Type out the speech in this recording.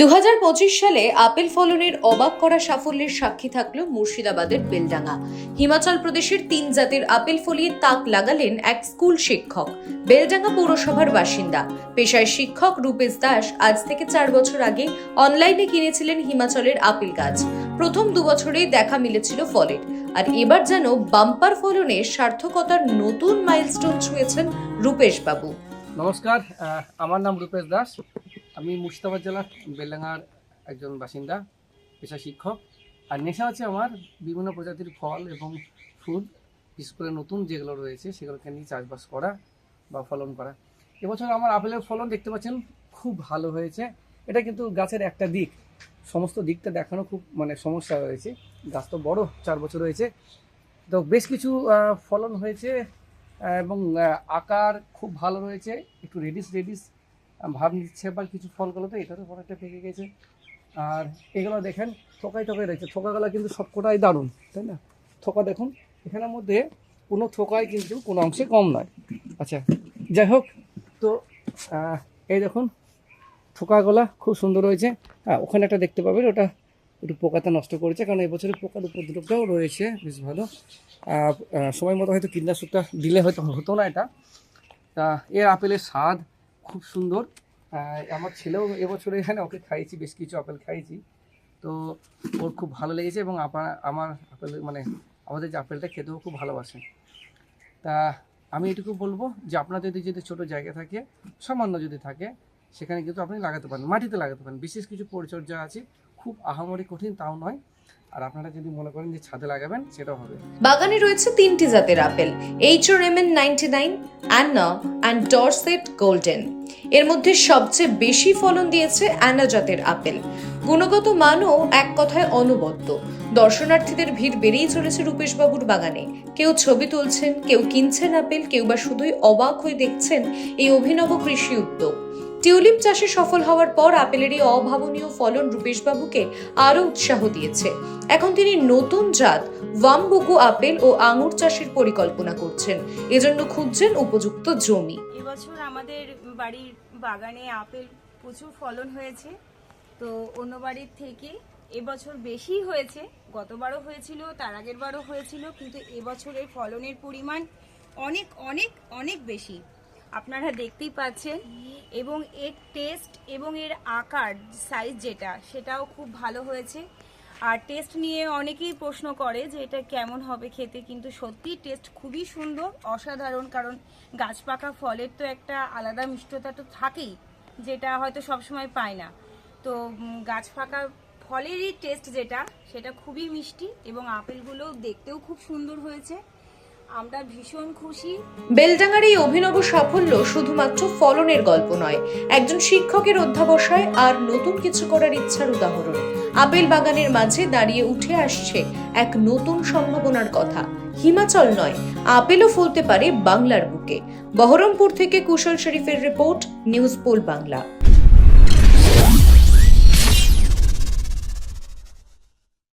দু সালে আপেল ফলনের অবাক করা সাফল্যের সাক্ষী থাকল মুর্শিদাবাদের বেলডাঙ্গা। হিমাচল প্রদেশের তিন জাতের আপেল ফলিয়ে তাক লাগালেন এক স্কুল শিক্ষক, বেলডাঙ্গা পৌরসভার বাসিন্দা। পেশায় শিক্ষক রূপেশ দাস আজ থেকে চার বছর আগে অনলাইনে কিনেছিলেন হিমাচলের আপেল গাছ। প্রথম দু বছরেই দেখা মিলেছিল ফলের। আর এবার যেন বাম্পার ফলনে সার্থকতার নতুন মাইলস্টোন ছুঁয়েছেন রূপেশ বাবু। নমস্কার আমার নাম রূপেশ দাস। আমি মুর্শিদাবাদ জেলার বেলডাঙ্গার একজন বাসিন্দা, পেশা শিক্ষক। আর নেশা আছে আমার বিভিন্ন প্রজাতির ফল এবং ফুল, বিশেষ করে নতুন যেগুলো রয়েছে সেগুলোকে নিয়ে চাষবাস করা বা ফলন করা। এবছর আমার আপেলের ফলন দেখতে পাচ্ছেন, খুব ভালো হয়েছে। এটা কিন্তু গাছের একটা দিক। সমস্ত দিকটা দেখানো খুব মানে সমস্যা রয়েছে। গাছ তো বড়, চার বছর হয়েছে তো বেশ কিছু ফলন হয়েছে, এবং আকার খুব ভালো রয়েছে। একটু রেডিস রেডিস ভাব নিচ্ছে বা কিছু ফলগুলো তো এটারও অনেকটা পেকে গেছে। আর এগুলো দেখেন, থোকায় থোকায় রয়েছে। থোকাগুলো কিন্তু সবকটাই দারুণ, তাই না? থোকা দেখুন এখানের মধ্যে কোনো থোকায় কিন্তু কোনো অংশে কম নয়। আচ্ছা যাই হোক, তো এই দেখুন থোকাগুলা খুব সুন্দর রয়েছে হ্যাঁ ওখানে একটা দেখতে পাবেন, ওটা একটু পোকাতে নষ্ট করেছে, কারণ এবছরে পোকার উপদ্রবটাও রয়েছে, বেশ ভালো। সময় মতো হয়তো কীটনাশকটা দিলে হয়তো হতো না এটা। তা, এর আপেলের স্বাদ খুব সুন্দর। আমার ছেলেও এবছরে এখানে, ওকে খাইয়েছি, বেশ কিছু আপেল খাইয়েছি। তো ওর খুব ভালো লেগেছে এবং আপা- আমার আপেল মানে আমাদের যে আপেলটা খেতেও খুব ভালোবাসে। তা আমি এটুকু বলব যে আপনাদের যদি যদি ছোটো জায়গা থাকে, সামান্য যদি থাকে, সেখানে কিন্তু আপনি লাগাতে পারেন, মাটিতে লাগাতে পারেন। বিশেষ কিছু পরিচর্যা আছে, খুব আহামরি কঠিন তাও নয়। আর আপনারা যদি মনে করেন যে ছাদে লাগাবেন, সেটাও হবে। বাগানে রয়েছে তিনটি জাতের apple H R M N ninety nine Anna and Dorset Golden এর মধ্যে সবচেয়ে বেশি ফলন দিয়েছে অ্যানা জাতের আপেল। গুণগত মানও এক কথায় অনবদ্য। দর্শনার্থীদের ভিড় বেড়েই চলেছে রূপেশবাবুর বাগানে। কেউ ছবি তুলছেন, কেউ কিনছেন আপেল, কেউ বা শুধুই অবাক হয়ে দেখছেন এই অভিনব কৃষি উদ্যোগ। টিউলিপ চাষে সফল হওয়ার পর আপেলের এই অভাবনীয় ফলন রূপেশবাবুকে আরও উৎসাহ দিয়েছে। এখন তিনি নতুন জাত ওয়ামবুকু আপেল ও আঙুর চাষের পরিকল্পনা করছেন। এজন্য খুঁজছেন উপযুক্ত জমি। এবছর আমাদের বাড়ির বাগানে আপেল প্রচুর ফলন হয়েছে। তো অন্য বাড়ির থেকে এবছর বেশি হয়েছে। গতবারও হয়েছিল, তার আগের বারও হয়েছিল, কিন্তু এবছরের ফলনের পরিমাণ অনেক অনেক অনেক বেশি। আপনারা দেখতেই পাচ্ছেন। এবং এর টেস্ট এবং এর আকার সাইজ যেটা, সেটাও খুব ভালো হয়েছে। আর টেস্ট নিয়ে অনেকেই প্রশ্ন করে যে এটা কেমন হবে খেতে, কিন্তু সত্যি টেস্ট খুবই সুন্দর, অসাধারণ। কারণ গাছ পাকা ফলের তো একটা আলাদা মিষ্টতা তো থাকেই, যেটা হয়তো সবসময় পায় না। তো গাছ পাকা ফলেরই টেস্ট যেটা, সেটা খুবই মিষ্টি এবং আপেলগুলো দেখতেও খুব সুন্দর হয়েছে। আমরা ভীষণ খুশি। বেলডাঙ্গার এই অভিনব সাফল্য শুধুমাত্র ফলনের গল্প নয়, একজন শিক্ষকের অধ্যাবসায় আর নতুন কিছু করার ইচ্ছার উদাহরণ। আপেল বাগানের মাঝে দাঁড়িয়ে উঠে আসছে এক নতুন সম্ভাবনার কথা। হিমাচল নয়, আপেলও ফলতে পারে বাংলার বুকে। বহরমপুর থেকে কুশল শরীফের রিপোর্ট, নিউজ পোল বাংলা।